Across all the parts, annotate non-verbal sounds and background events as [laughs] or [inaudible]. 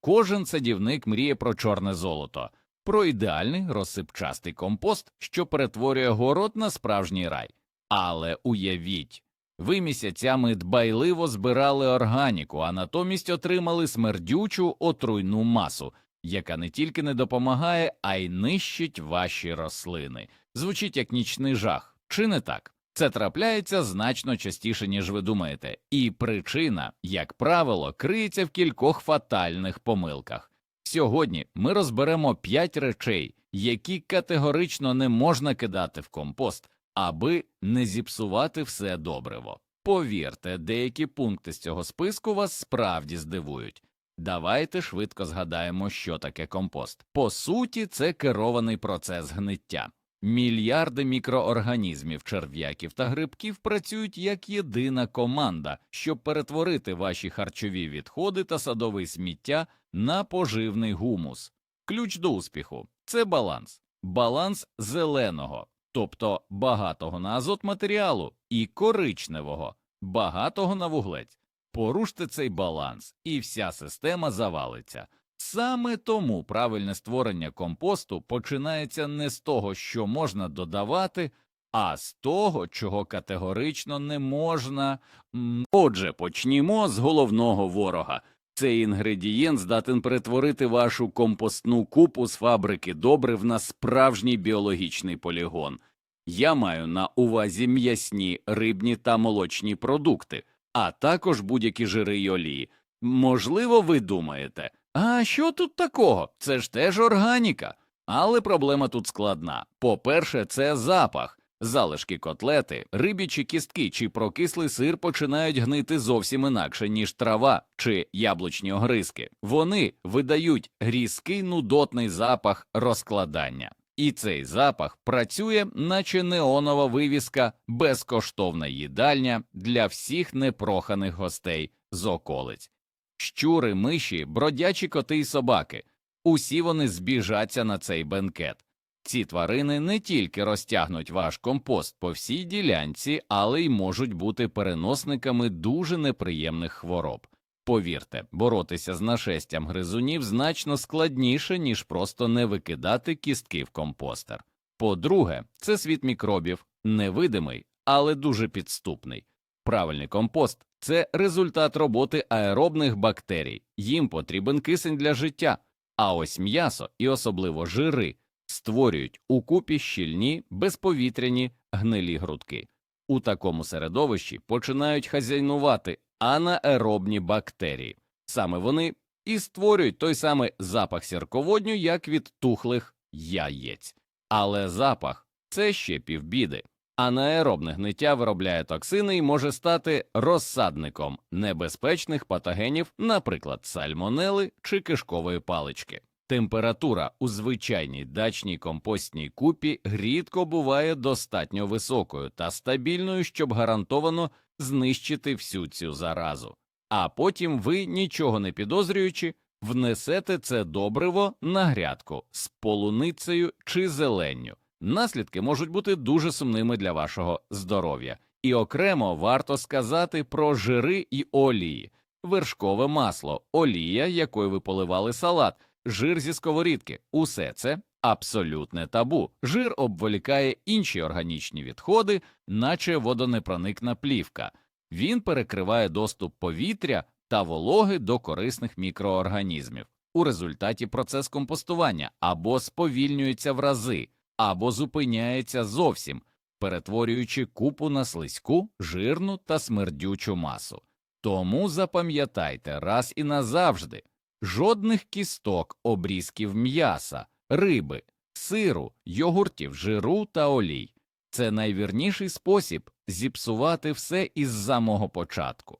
Кожен садівник мріє про чорне золото, про ідеальний розсипчастий компост, що перетворює город на справжній рай. Але уявіть, ви місяцями дбайливо збирали органіку, а натомість отримали смердючу отруйну масу, яка не тільки не допомагає, а й нищить ваші рослини. Звучить як нічний жах, чи не так? Це трапляється значно частіше, ніж ви думаєте, і причина, як правило, криється в кількох фатальних помилках. Сьогодні ми розберемо п'ять речей, які категорично не можна кидати в компост, аби не зіпсувати все добриво. Повірте, деякі пункти з цього списку вас справді здивують. Давайте швидко згадаємо, що таке компост. По суті, це керований процес гниття. Мільярди мікроорганізмів, черв'яків та грибків працюють як єдина команда, щоб перетворити ваші харчові відходи та садове сміття на поживний гумус. Ключ до успіху це баланс, баланс зеленого, тобто багатого на азот матеріалу, і коричневого, багатого на вуглець. Поруште цей баланс, і вся система завалиться. Саме тому правильне створення компосту починається не з того, що можна додавати, а з того, чого категорично не можна. Отже, почнімо з головного ворога. Цей інгредієнт здатен перетворити вашу компостну купу з фабрики добрив на справжній біологічний полігон. Я маю на увазі м'ясні, рибні та молочні продукти, а також будь-які жири й олії. Можливо, ви думаєте, а що тут такого? Це ж теж органіка. Але проблема тут складна. По-перше, це запах. Залишки котлети, рибічі кістки чи прокислий сир починають гнити зовсім інакше, ніж трава чи яблучні огризки. Вони видають різкий нудотний запах розкладання. І цей запах працює, наче неонова вивіска, безкоштовна їдальня для всіх непроханих гостей з околиць. Щури, миші, бродячі коти й собаки. Усі вони збіжаться на цей бенкет. Ці тварини не тільки розтягнуть ваш компост по всій ділянці, але й можуть бути переносниками дуже неприємних хвороб. Повірте, боротися з нашестям гризунів значно складніше, ніж просто не викидати кістки в компостер. По-друге, це світ мікробів, невидимий, але дуже підступний. Правильний компост це результат роботи аеробних бактерій, їм потрібен кисень для життя, а ось м'ясо і особливо жири створюють у купі щільні, безповітряні гнилі грудки. У такому середовищі починають хазяйнувати анаеробні бактерії. Саме вони і створюють той самий запах сірководню, як від тухлих яєць. Але запах це ще півбіди. Анаеробне гниття виробляє токсини і може стати розсадником небезпечних патогенів, наприклад, сальмонели чи кишкової палички. Температура у звичайній дачній компостній купі рідко буває достатньо високою та стабільною, щоб гарантовано знищити всю цю заразу. А потім ви, нічого не підозрюючи, внесете це добриво на грядку з полуницею чи зеленню. Наслідки можуть бути дуже сумними для вашого здоров'я. І окремо варто сказати про жири і олії, вершкове масло, олія, якою ви поливали салат, жир зі сковорідки. Усе це абсолютне табу. Жир обволікає інші органічні відходи, наче водонепроникна плівка. Він перекриває доступ повітря та вологи до корисних мікроорганізмів. У результаті процес компостування або сповільнюється в рази, або зупиняється зовсім, перетворюючи купу на слизьку, жирну та смердючу масу. Тому запам'ятайте раз і назавжди жодних кісток, обрізків м'яса, риби, сиру, йогуртів, жиру та олій. Це найвірніший спосіб зіпсувати все із самого початку.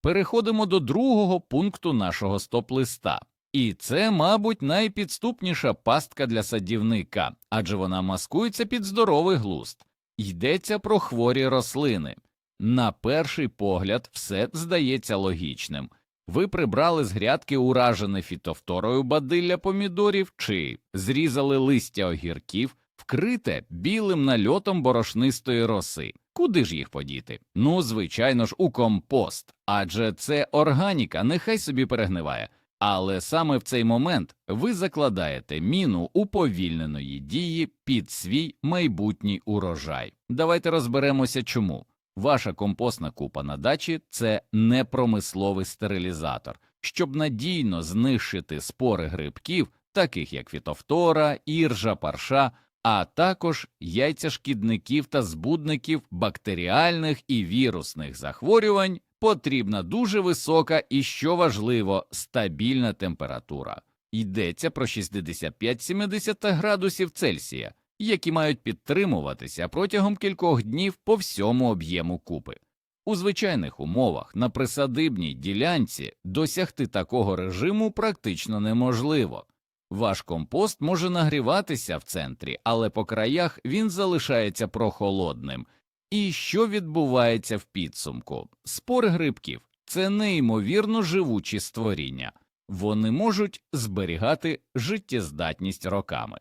Переходимо до другого пункту нашого стоп-листа. І це, мабуть, найпідступніша пастка для садівника, адже вона маскується під здоровий глузд. Йдеться про хворі рослини. На перший погляд, все здається логічним. Ви прибрали з грядки уражене фітофторою бадилля помідорів чи зрізали листя огірків, вкрите білим нальотом борошнистої роси. Куди ж їх подіти? Ну, звичайно ж, у компост, адже це органіка, нехай собі перегниває. Але саме в цей момент ви закладаєте міну уповільненої дії під свій майбутній урожай. Давайте розберемося, чому. Ваша компостна купа на дачі це не промисловий стерилізатор, щоб надійно знищити спори грибків, таких як фітофтора, іржа, парша, а також яйця шкідників та збудників бактеріальних і вірусних захворювань, потрібна дуже висока і, що важливо, стабільна температура. Йдеться про 65-70 градусів Цельсія, які мають підтримуватися протягом кількох днів по всьому об'єму купи. У звичайних умовах на присадибній ділянці досягти такого режиму практично неможливо. Ваш компост може нагріватися в центрі, але по краях він залишається прохолодним. І що відбувається в підсумку? Спори грибків це неймовірно живучі створіння, вони можуть зберігати життєздатність роками.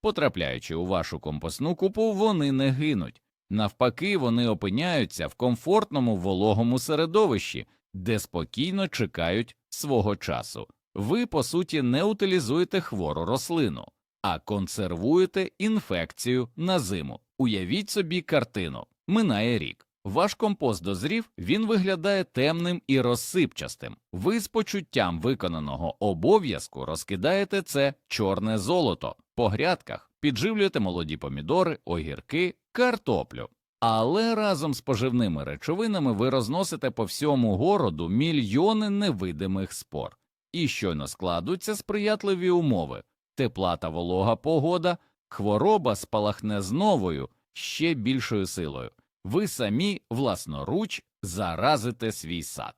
Потрапляючи у вашу компостну купу, вони не гинуть. Навпаки, вони опиняються в комфортному вологому середовищі, де спокійно чекають свого часу. Ви, по суті, не утилізуєте хвору рослину, а консервуєте інфекцію на зиму. Уявіть собі картину. Минає рік. Ваш компост дозрів, він виглядає темним і розсипчастим. Ви з почуттям виконаного обов'язку розкидаєте це чорне золото по грядках, підживлюєте молоді помідори, огірки, картоплю. Але разом з поживними речовинами ви розносите по всьому городу мільйони невидимих спор. І щойно складуться сприятливі умови тепла та волога погода, хвороба спалахне з новою, ще більшою силою. Ви самі власноруч заразите свій сад.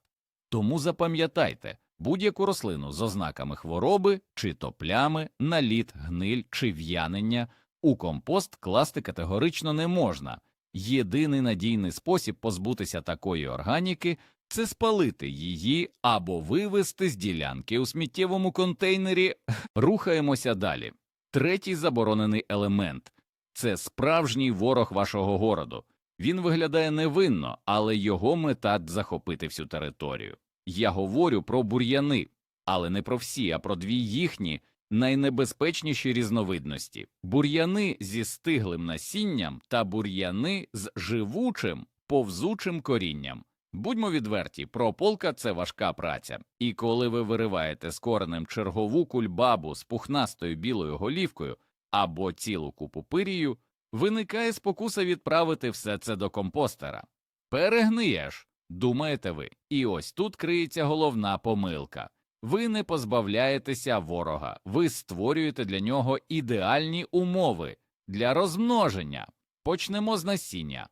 Тому запам'ятайте будь-яку рослину з ознаками хвороби, чи то плями, наліт, гниль чи в'янення у компост класти категорично не можна. Єдиний надійний спосіб позбутися такої органіки це спалити її або вивезти з ділянки у сміттєвому контейнері. [laughs] Рухаємося далі. Третій заборонений елемент це справжній ворог вашого городу. Він виглядає невинно, але його мета захопити всю територію. Я говорю про бур'яни, але не про всі, а про дві їхні найнебезпечніші різновидності бур'яни зі стиглим насінням та бур'яни з живучим повзучим корінням. Будьмо відверті, прополка це важка праця, і коли ви вириваєте з коренем чергову кульбабу з пухнастою білою голівкою або цілу купу пирію, виникає спокуса відправити все це до компостера. Перегниєш, думаєте ви, і ось тут криється головна помилка. Ви не позбавляєтеся ворога, ви створюєте для нього ідеальні умови для розмноження. Почнемо з насіння.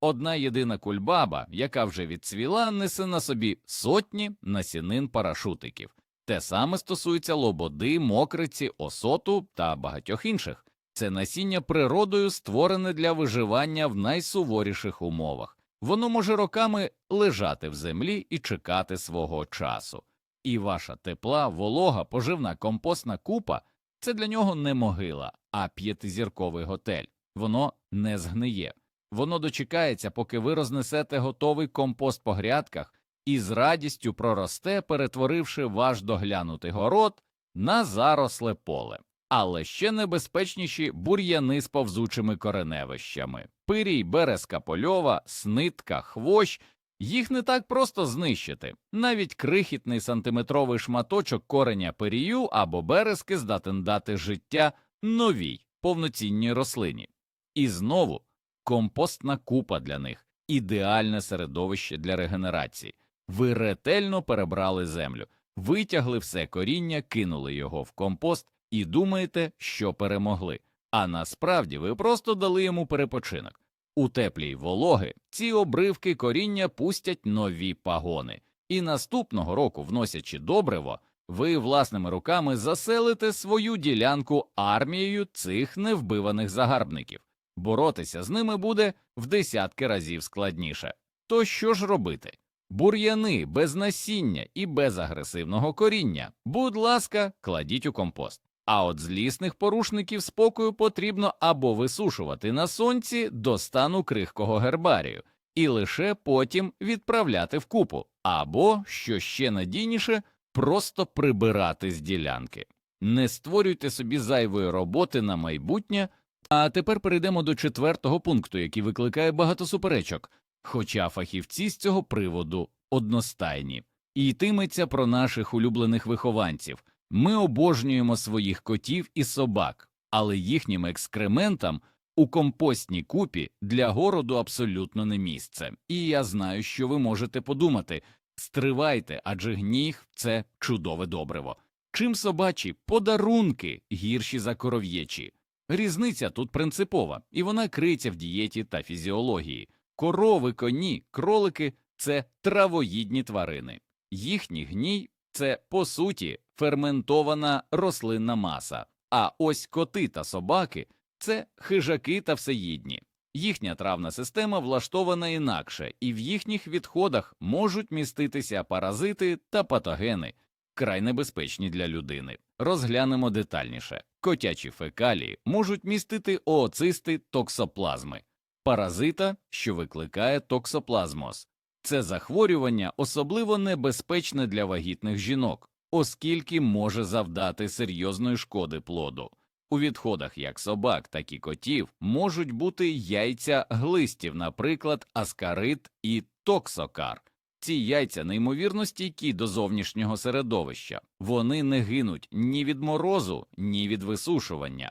Одна єдина кульбаба, яка вже відцвіла, несе на собі сотні насінин парашутиків. Те саме стосується лободи, мокриці, осоту та багатьох інших. Це насіння природою створене для виживання в найсуворіших умовах. Воно може роками лежати в землі і чекати свого часу. І ваша тепла, волога, поживна компостна купа це для нього не могила, а п'ятизірковий готель. Воно не згниє. Воно дочекається, поки ви рознесете готовий компост по грядках і з радістю проросте, перетворивши ваш доглянутий город на заросле поле. Але ще небезпечніші бур'яни з повзучими кореневищами пирій, березка польова, снитка, хвощ. Їх не так просто знищити. Навіть крихітний сантиметровий шматочок кореня пирію або березки здатен дати життя новій повноцінній рослині. І знову компостна купа для них ідеальне середовище для регенерації. Ви ретельно перебрали землю, витягли все коріння, кинули його в компост і думаєте, що перемогли. А насправді ви просто дали йому перепочинок. У теплій вологи ці обривки коріння пустять нові пагони, і наступного року, вносячи добриво, ви власними руками заселите свою ділянку армією цих невбиваних загарбників. Боротися з ними буде в десятки разів складніше. То що ж робити? Бур'яни без насіння і без агресивного коріння, будь ласка, кладіть у компост. А от злісних порушників спокою потрібно або висушувати на сонці до стану крихкого гербарію, і лише потім відправляти в купу, або, що ще надійніше, просто прибирати з ділянки. Не створюйте собі зайвої роботи на майбутнє. А тепер перейдемо до четвертого пункту, який викликає багато суперечок, хоча фахівці з цього приводу одностайні. І йтиметься про наших улюблених вихованців. Ми обожнюємо своїх котів і собак, але їхнім екскрементам у компостній купі для городу абсолютно не місце. І я знаю, що ви можете подумати стривайте, адже гніх це чудове добриво. Чим собачі подарунки гірші за коров'єчі. Різниця тут принципова, і вона криється в дієті та фізіології. Корови, коні, кролики це травоїдні тварини. Їхній гній це, по суті, ферментована рослинна маса, а ось коти та собаки це хижаки та всеїдні. Їхня травна система влаштована інакше, і в їхніх відходах можуть міститися паразити та патогени, край небезпечні для людини. Розглянемо детальніше. Котячі фекалії можуть містити ooцисти токсоплазми, паразита, що викликає токсоплазмоз. Це захворювання особливо небезпечне для вагітних жінок, оскільки може завдати серйозної шкоди плоду. У відходах як собак, так і котів можуть бути яйця глистів, наприклад, аскарит і токсокар. Ці яйця неймовірно стійкі до зовнішнього середовища, вони не гинуть ні від морозу, ні від висушування.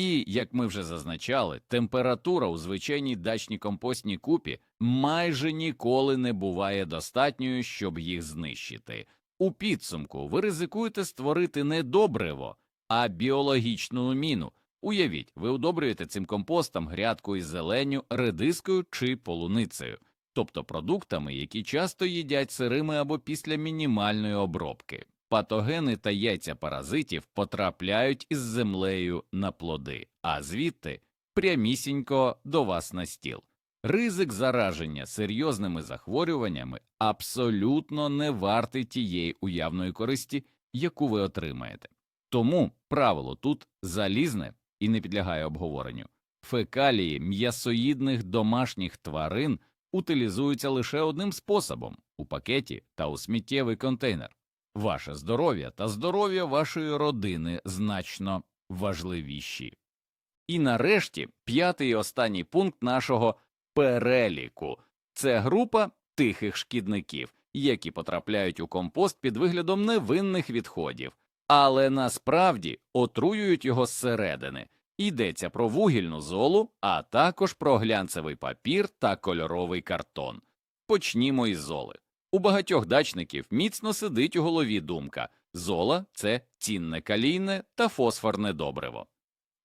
І, як ми вже зазначали, температура у звичайній дачній компостній купі майже ніколи не буває достатньою, щоб їх знищити. У підсумку ви ризикуєте створити не добриво, а біологічну міну. Уявіть, ви удобрюєте цим компостом грядку із зеленню, редискою чи полуницею, тобто продуктами, які часто їдять сирими або після мінімальної обробки. Патогени та яйця паразитів потрапляють із землею на плоди, а звідти прямісінько до вас на стіл. Ризик зараження серйозними захворюваннями абсолютно не вартий тієї уявної користі, яку ви отримаєте. Тому правило тут залізне і не підлягає обговоренню. Фекалії м'ясоїдних домашніх тварин утилізуються лише одним способом у пакеті та у сміттєвий контейнер. Ваше здоров'я та здоров'я вашої родини значно важливіші. І нарешті п'ятий і останній пункт нашого переліку це група тихих шкідників, які потрапляють у компост під виглядом невинних відходів, але насправді отруюють його зсередини. Йдеться про вугільну золу, а також про глянцевий папір та кольоровий картон. Почнімо із золи. У багатьох дачників міцно сидить у голові думка зола це цінне калійне та фосфорне добриво.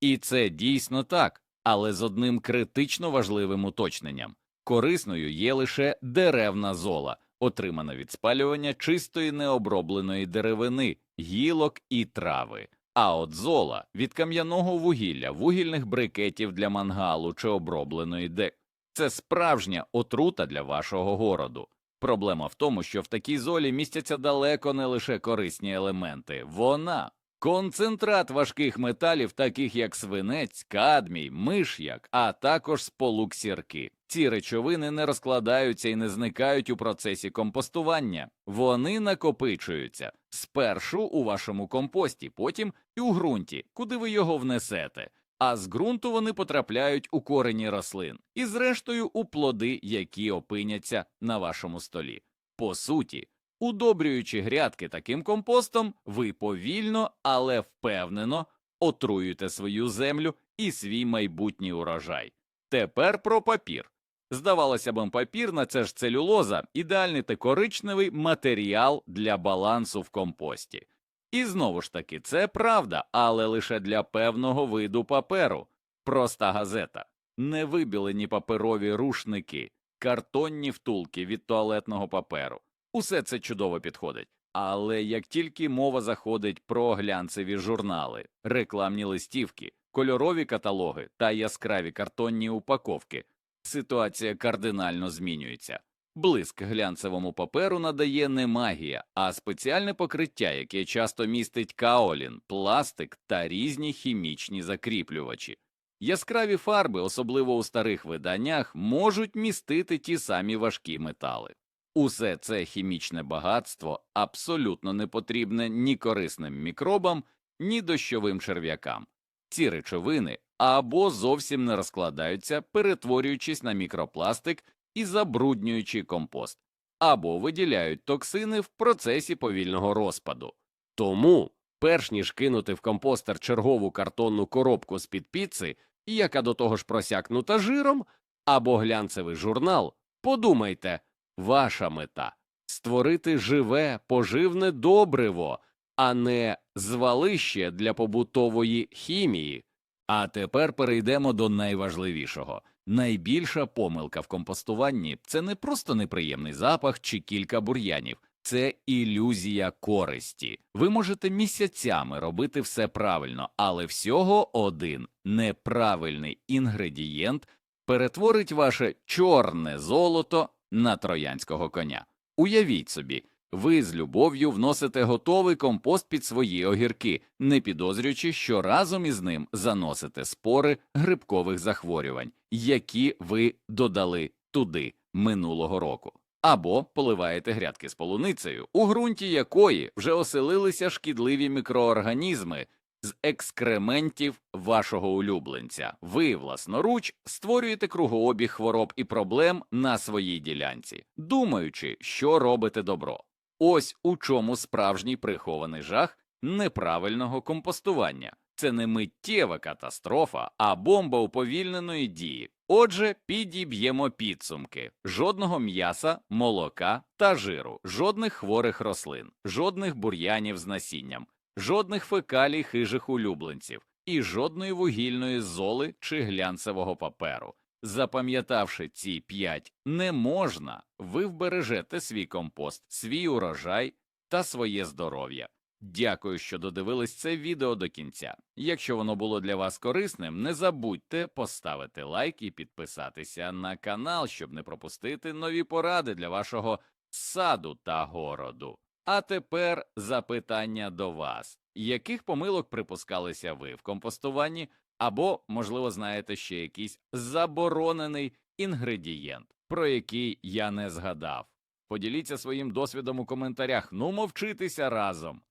І це дійсно так, але з одним критично важливим уточненням корисною є лише деревна зола, отримана від спалювання чистої необробленої деревини, гілок і трави. А от зола від кам'яного вугілля, вугільних брикетів для мангалу чи обробленої дек це справжня отрута для вашого городу. Проблема в тому, що в такій золі містяться далеко не лише корисні елементи, вона концентрат важких металів, таких як свинець, кадмій, миш'як, а також сполук сірки. Ці речовини не розкладаються і не зникають у процесі компостування. Вони накопичуються спершу у вашому компості, потім і у ґрунті, куди ви його внесете. А з ґрунту вони потрапляють у корені рослин і, зрештою, у плоди, які опиняться на вашому столі. По суті, удобрюючи грядки таким компостом, ви повільно, але впевнено отруюєте свою землю і свій майбутній урожай. Тепер про папір. Здавалося б, папір на це ж целюлоза ідеальний та коричневий матеріал для балансу в компості. І знову ж таки, це правда, але лише для певного виду паперу. Проста газета, невибілені паперові рушники, картонні втулки від туалетного паперу. Усе це чудово підходить. Але як тільки мова заходить про глянцеві журнали, рекламні листівки, кольорові каталоги та яскраві картонні упаковки, ситуація кардинально змінюється. Блиск глянцевому паперу надає не магія, а спеціальне покриття, яке часто містить каолін, пластик та різні хімічні закріплювачі. Яскраві фарби, особливо у старих виданнях, можуть містити ті самі важкі метали. Усе це хімічне багатство абсолютно не потрібне ні корисним мікробам, ні дощовим черв'якам. Ці речовини або зовсім не розкладаються, перетворюючись на мікропластик і забруднюючи компост, або виділяють токсини в процесі повільного розпаду. Тому, перш ніж кинути в компостер чергову картонну коробку з-під піци, яка до того ж просякнута жиром, або глянцевий журнал, подумайте, ваша мета створити живе, поживне добриво, а не звалище для побутової хімії. А тепер перейдемо до найважливішого. Найбільша помилка в компостуванні це не просто неприємний запах чи кілька бур'янів, це ілюзія користі. Ви можете місяцями робити все правильно, але всього один неправильний інгредієнт перетворить ваше чорне золото на троянського коня. Уявіть собі, ви з любов'ю вносите готовий компост під свої огірки, не підозрюючи, що разом із ним заносите спори грибкових захворювань, які ви додали туди минулого року. Або поливаєте грядки з полуницею, у ґрунті якої вже оселилися шкідливі мікроорганізми з екскрементів вашого улюбленця. Ви власноруч створюєте кругообіг хвороб і проблем на своїй ділянці, думаючи, що робите добро. Ось у чому справжній прихований жах неправильного компостування. Це не миттєва катастрофа, а бомба уповільненої дії. Отже, підіб'ємо підсумки: жодного м'яса, молока та жиру, жодних хворих рослин, жодних бур'янів з насінням, жодних фекалій хижих улюбленців і жодної вугільної золи чи глянцевого паперу. Запам'ятавши ці п'ять не можна, ви вбережете свій компост, свій урожай та своє здоров'я. Дякую, що додивились це відео до кінця. Якщо воно було для вас корисним, не забудьте поставити лайк і підписатися на канал, щоб не пропустити нові поради для вашого саду та городу. А тепер запитання до вас: яких помилок припускалися ви в компостуванні, або, можливо, знаєте ще якийсь заборонений інгредієнт, про який я не згадав? Поділіться своїм досвідом у коментарях. Ну, мовчитися разом.